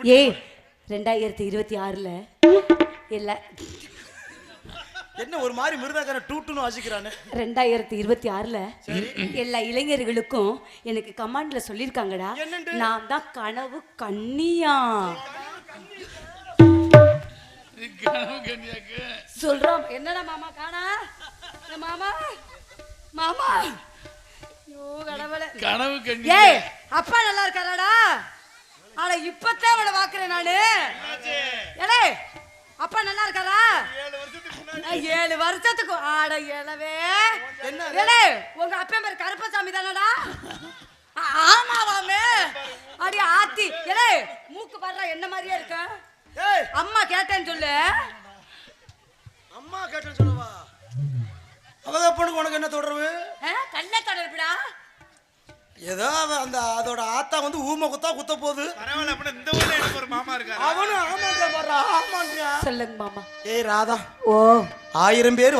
ஏய். ரெண்டாயிரத்தி இருபத்தி ஆறுல. இல்ல. என்ன ஒரு மாதிரி மிருதாக்காரன் டூட்டுன்னு வாசிக்கிறானு? ரெண்டாயிரத்தி இருபத்தி ஆறுல எல்லா இளைஞர்களுக்கும் எனக்கு கமாண்ட்ல சொல்லியிருக்காங்கடா? நான் தான் கனவு கண்ணியா சொல்றோம் என்னடா மாமா காணா? இந்த மாமா? மாமா? ஐயோ கடவுளே. கனவு கண்ணி ஏய் அப்பா நல்லா இருக்காராடா? ஆனா இப்பத்தான் அவனை பாக்குறேன் நானு. ஏலே அப்பா நல்லா இருக்காரா? ஏழு வருஷத்துக்கு ஆட ஏழவே. என்ன? ஏலே உங்க அப்பா பேர் கருப்பசாமி தானடா? ஆமாவாமே அடி ஆத்தி. ஏலே மூக்கு பாடுறா என்ன மாதிரியே இருக்க? அம்மா கேட்டேன்னு சொல்லு. அம்மா கேட்டேன்னு சொல்லவா? அவங்க பொண்ணுக்கு உனக்கு என்ன தொடர்பு? கல்ல தொடர்புடா. ஏதோ அந்த அதோட ஆத்தா வந்து ஊமை குத்தா குத்த போகுது. பரவாயில்ல அப்படின்னா இந்த ஊர்ல எனக்கு ஒரு மாமா இருக்காரு? அவனும் ஆமான்றா பாரு ஆமான்றா சொல்லுங்க மாமா. ஏய் ராதா. ஓ. ஆயிரம் பேர்